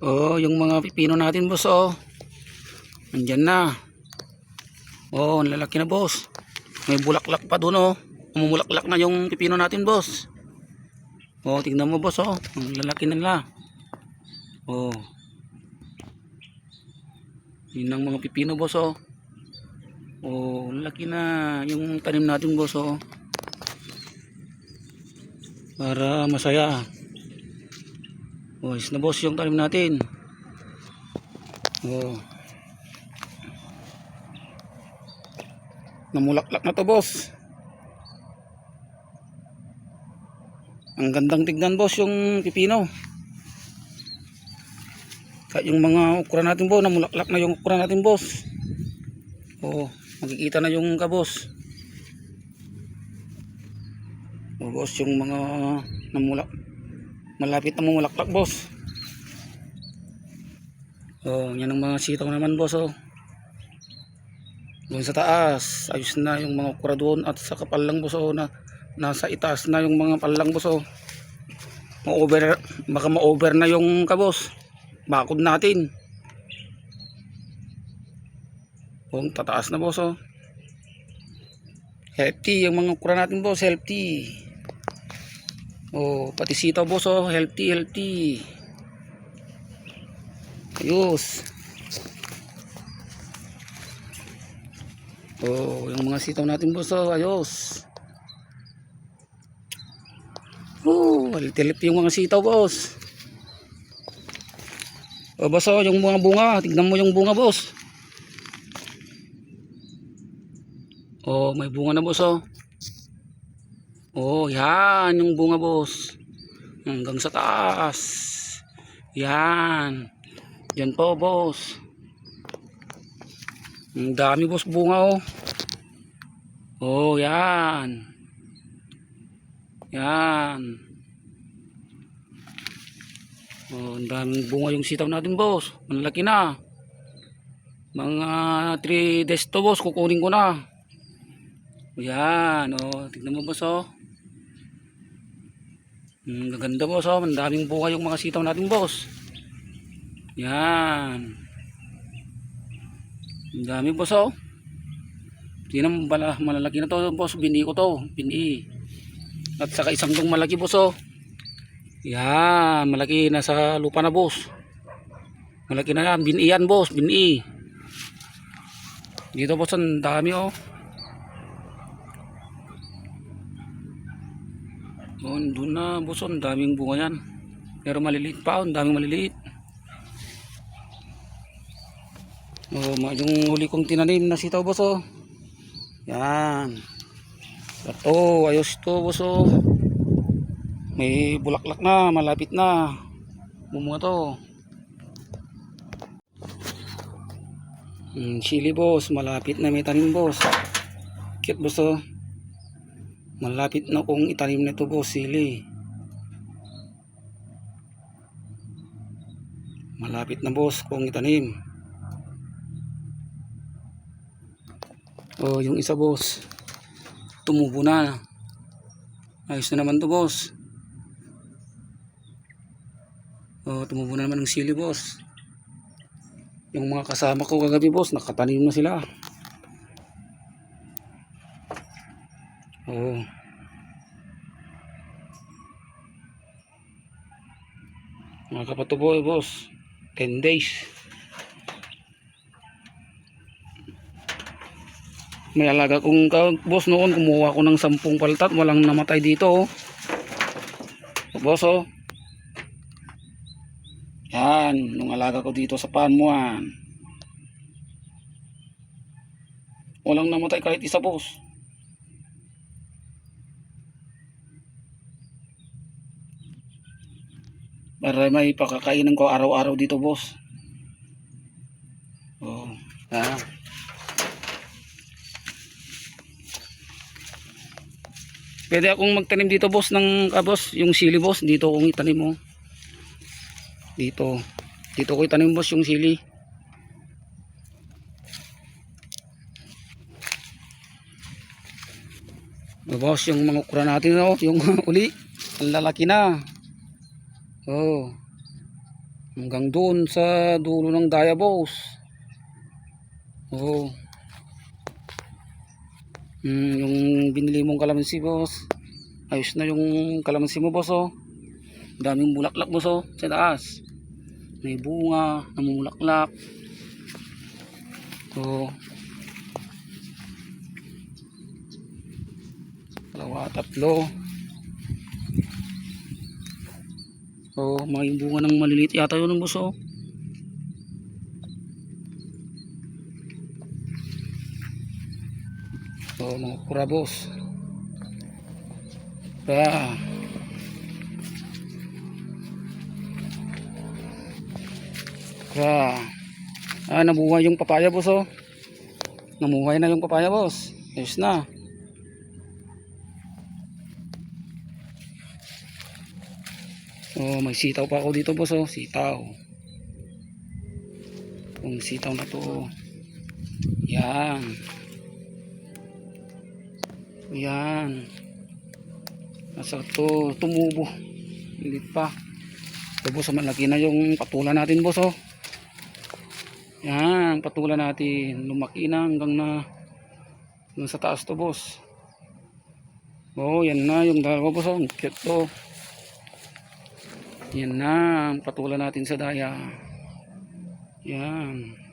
Oh, yung mga pipino natin boss oh. Nandyan na. Oh, lalaki na boss. May bulaklak pa doon oh. Umumulaklak na yung pipino natin boss. Oh, tingnan mo boss oh. Ang lalaki na nila. Oh. Yun ang mga pipino boss oh. Oh, lalaki na yung tanim natin boss oh. Para masaya. Is na boss yung tanim natin. Oh. Namulaklak na to boss. Ang gandang tignan boss yung pipino. Kahit yung mga ukra natin boss, namulaklak na yung ukra natin boss. Oh, makikita na yung kabos. Oh, boss, yung mga namulak malapit na mamulaklak boss. Oh, yan ang mga sitaw naman boss oh. Doon sa taas, ayos na yung mga ukra doon at sa kapalang boss oh, na nasa itaas na yung mga palang boss oh. Ma-over, baka ma-over na yung kabos. Bakod natin. Oh, tataas na boss oh. Healthy yung mga ukra natin boss, healthy. Oh, pati sitaw boss oh, healthy, healthy. Ayos. Oh, yung mga sitaw natin boss oh, ayos. Oh, healthy yung mga sitaw boss. Oh, boss oh, yung mga bunga, tignan mo yung bunga boss. Oh, may bunga na boss oh. Oh, yan yung bunga boss. Hanggang sa taas. Yan. Yan po boss. Ang dami boss bunga oh. Oh, yan. Yan. Oh, ang daming bunga yung sitaw natin boss. Malaki na. Mga 3 days to boss, kukunin ko na. Yan, oh, tignan mo boss oh. Hmm, gaganda boss oh, ang daming bunga yung mga sitaw natin boss. Yan. Ang dami boss oh. Tingnan mo malalaki na to boss, bini ko to, bini. At saka isang tong malaki boss oh. Yan, malaki na sa lupa na boss. Malaki na yan, bini yan boss, bini. Dito boss, ang dami oh. Oh, doon na ang daming bunga yan. Pero maliliit pa, ang daming maliliit. Oh, yung huli kong tinanim na sitaw boss oh. Yan. Ito, ayos to boss oh. May bulaklak na, malapit na. Bumunga to. Hmm, chili boss, malapit na may tanim boss. Cute boss oh. Malapit na kong itanim na ito boss, sili. Malapit na boss kung itanim. Oh, yung isa boss. Tumubo na. Ayos na naman to boss. Oh, tumubo na naman ng sili boss. Yung mga kasama ko kagabi boss, nakatanim na sila. Mga kapatubo boss. 10 days. May alaga kong boss noon, kumuha ko ng 10 paltat. Walang namatay dito. Oh. Boss oh. Yan, nung alaga ko dito sa Panmuan. Walang namatay kahit isa boss. Para may pakakainan ko araw-araw dito boss. Oh. Ah. pwede akong magtanim dito boss ng ah, boss yung sili boss. Dito akong itanim mo dito. Dito ko itanim boss yung sili. Oh, boss yung mga ukra natin oh, yung uli ang lalaki na Oh. Hanggang doon sa dulo ng daya boss. Oo. Mm, yung binili mong kalamansi boss. Ayos na yung kalamansi mo boss oh. Daming bulaklak boss oh sa taas. May bunga, namumulaklak. Oo. Dalawa, tatlo. Oo, may bunga ng maliliit yata yun ng boss oh. Oo, mga kurabos. Kaya, kaya, ah, nabuhay yung papaya boss oh. Namuhay na yung papaya boss. Ayos na. Oh, may sitaw pa ako dito boss oh, sitaw. Yung sitaw na to. oh. Yan. Yan. Nasa to tumubo. Hindi pa. Ito boss, malaki na yung patula natin boss oh. Yan, patula natin. Lumaki na hanggang na sa taas to boss. Oh, yan na yung dalawa boss oh. Cute to. Yan na ang patula natin sa daya. Yan.